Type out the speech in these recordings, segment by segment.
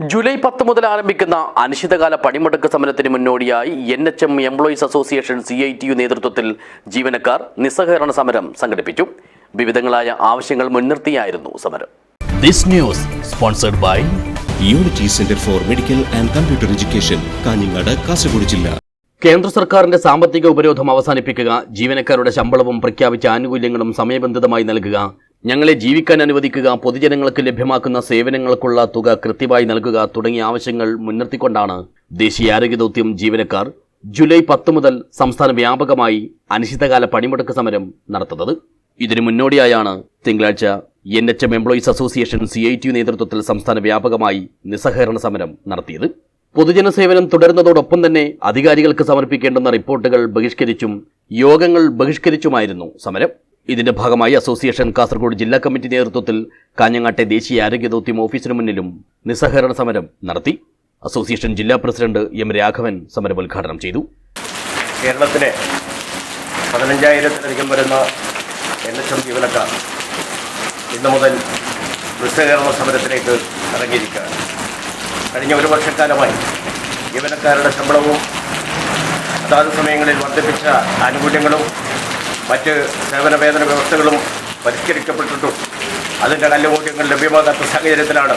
July പത്ത് മുതൽ ആരംഭിക്കുന്ന അനിശ്ചിതകാല പണിമുടക്ക് സമരത്തിന് മുന്നോടിയായി N H M employees association C I T U നേതൃത്വത്തിൽ ജീവനക്കാർ നിസ്സഹകരണ സമരം സംഘടിപ്പിച്ചു. വിവിധങ്ങളായ ആവശ്യങ്ങൾ മുൻനിർത്തിയായിരുന്നു സമരം. This news sponsored by unity centre for medical and computer education Kanhangad Kasargod ജില്ല കേന്ദ്ര സർക്കാരിന്റെ സാമ്പത്തിക ഉപരോധം അവസാനിപ്പിക്കുക ജീവനക്കാരുടെ ശമ്പളവും പ്രഖ്യാപിച്ച ആനുകൂല്യങ്ങളും സമയബന്ധിതമായി നൽകുക ഞങ്ങളെ ജീവിക്കാൻ അനുവദിക്കുക പൊതുജനങ്ങൾക്ക് ലഭ്യമാക്കുന്ന സേവനങ്ങൾക്കുള്ള തുക കൃത്യമായി നൽകുക തുടങ്ങിയ ആവശ്യങ്ങൾ മുൻനിർത്തിക്കൊണ്ടാണ് ദേശീയ ആരോഗ്യ ദൗത്യം ജീവനക്കാർ ജൂലൈ പത്ത് മുതൽ സംസ്ഥാന വ്യാപകമായി അനിശ്ചിതകാല പണിമുടക്ക് സമരം നടത്തുന്നത്. ഇതിനു മുന്നോടിയായാണ് തിങ്കളാഴ്ച N H M employees association C I T നേതൃത്വത്തിൽ സംസ്ഥാന വ്യാപകമായി നിസ്സഹകരണ സമരം നടത്തിയത്. പൊതുജന സേവനം തുടരുന്നതോടൊപ്പം തന്നെ അധികാരികൾക്ക് സമർപ്പിക്കേണ്ടുന്ന റിപ്പോർട്ടുകൾ ബഹിഷ്കരിച്ചും യോഗങ്ങൾ ബഹിഷ്കരിച്ചുമായിരുന്നു സമരം. ഇതിന്റെ ഭാഗമായി അസോസിയേഷൻ കാസർഗോഡ് ജില്ലാ കമ്മിറ്റി നേതൃത്വത്തിൽ കാഞ്ഞങ്ങാട്ടെ ദേശീയ ആരോഗ്യ ദൗത്യം ഓഫീസിനു മുന്നിലും നിസ്സഹകരണ സമരം നടത്തി. അസോസിയേഷൻ ജില്ലാ പ്രസിഡന്റ് എം രാഘവൻ സമരം ഉദ്ഘാടനം ചെയ്തു. കേരളത്തിലെ പതിനഞ്ചായിരത്തിലധികം വരുന്ന എൻ എച്ച് എം ജീവനക്കാർ ഇന്നു മുതൽ നിസ്സഹകരണ സമരത്തിലേക്ക് ഇറങ്ങിയിരിക്കുകയാണ്. കഴിഞ്ഞ ഒരു വർഷക്കാലമായി ജീവനക്കാരുടെ ശമ്പളവും അതാത് സമയങ്ങളിൽ വർദ്ധിപ്പിച്ച ആനുകൂല്യങ്ങളും മറ്റ് സേവന വേതന വ്യവസ്ഥകളും പരിഷ്കരിക്കപ്പെട്ടിട്ടും അതിന്റെ കല്ലുകൂട്യങ്ങൾ ലഭ്യമാകാത്ത സാഹചര്യത്തിലാണ്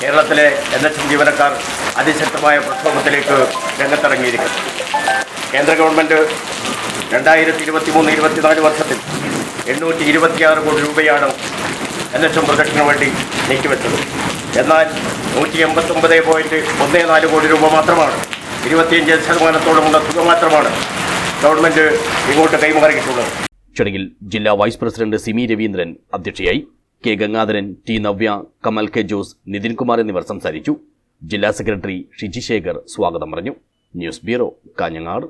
കേരളത്തിലെ എൻ എച്ച് ജീവനക്കാർ അതിശക്തമായ പ്രക്ഷോഭത്തിലേക്ക് രംഗത്തിറങ്ങിയിരിക്കുന്നത്. കേന്ദ്ര ഗവൺമെന്റ് രണ്ടായിരത്തി ഇരുപത്തി മൂന്ന് ഇരുപത്തിനാല് വർഷത്തിൽ എണ്ണൂറ്റി ഇരുപത്തിയാറ് കോടി രൂപയാണ് എൻ എച്ച് എം പ്രൊജക്ഷന് വേണ്ടി നീക്കിവെച്ചത്. എന്നാൽ നൂറ്റി എൺപത്തൊമ്പത് പോയിന്റ് ഒന്ന് നാല് കോടി രൂപ മാത്രമാണ് ഇരുപത്തിയഞ്ച് ശതമാനത്തോളമുള്ള തുക മാത്രമാണ് ഗവൺമെന്റ് ഇങ്ങോട്ട് കൈമാറിയിട്ടുള്ളത് ചടങ്ങിൽ ജില്ലാ വൈസ് പ്രസിഡന്റ് സിമി രവീന്ദ്രൻ അധ്യക്ഷയായി K Gangadharan T Navya Kamal K Jose Nithinkumar എന്നിവർ സംസാരിച്ചു. ജില്ലാ സെക്രട്ടറി ഷിജി ശേഖർ സ്വാഗതം പറഞ്ഞു. News bureau Kanhangad.